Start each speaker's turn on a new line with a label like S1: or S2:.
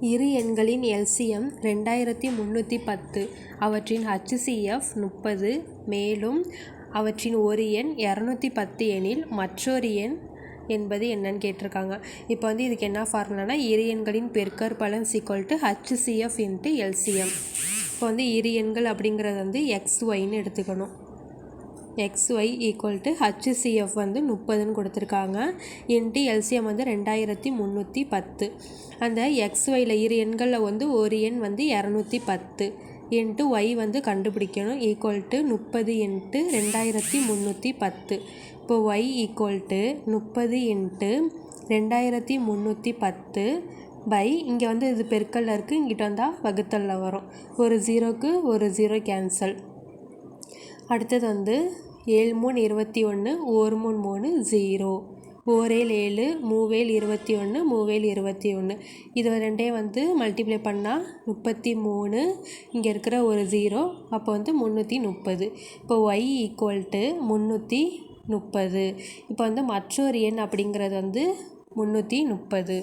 S1: இரு எண்களின் எல்சிஎம் ரெண்டாயிரத்தி முந்நூற்றி பத்து அவற்றின் ஹச்சிஎஃப் முப்பது மேலும் அவற்றின் ஒரு எண் இரநூத்தி பத்து எனில் மற்றொரு எண் என்பது என்னன்னு கேட்டிருக்காங்க. இப்போ வந்து இதுக்கு என்ன ஃபார்முலானா இரு எண்களின் பெருக்கற்பலன் equal to HCF into LCM இப்போ வந்து இரு எண்கள் அப்படிங்கிறது வந்து எக்ஸ் ஒய்ன்னு எடுத்துக்கணும். X Y equal to HCF வந்து முப்பதுன்னு கொடுத்துருக்காங்க. இன்ட்டு எல்சிஎம் வந்து ரெண்டாயிரத்தி முந்நூற்றி பத்து. அந்த எக்ஸ் ஒயில் இரு எண்களில் வந்து ஒரு எண் வந்து இரநூத்தி பத்து. இன்ட்டு ஒய் வந்து கண்டுபிடிக்கணும். ஈக்குவல் டு முப்பது இன்ட்டு ரெண்டாயிரத்தி முந்நூற்றி பத்து. இப்போ ஒய் ஈக்குவல் டு முப்பது இன்ட்டு ரெண்டாயிரத்தி முந்நூற்றி பத்து பை இங்கே வந்து இது பெருக்கல்ல இருக்குது இங்கிட்ட வந்தால் வகுத்தலில் வரும். ஒரு ஜீரோக்கு ஒரு ஜீரோ கேன்சல் அடுத்தது வந்து ஏழு மூணு இருபத்தி ஒன்று ஒரு மூணு மூணு ஜீரோ. ஓரேல் ஏழு மூவேல் இருபத்தி ஒன்று மூவேல் இருபத்தி ஒன்று. இது ரெண்டையும் வந்து மல்டிப்ளை பண்ணால் முப்பத்தி மூணு இங்கே இருக்கிற ஒரு ஜீரோ அப்போ வந்து முந்நூற்றி முப்பது. இப்போ ஒய் ஈக்குவல் டு முந்நூற்றி முப்பது. இப்போ வந்து மற்றொரு எண் அப்படிங்கிறது வந்து முந்நூற்றி முப்பது.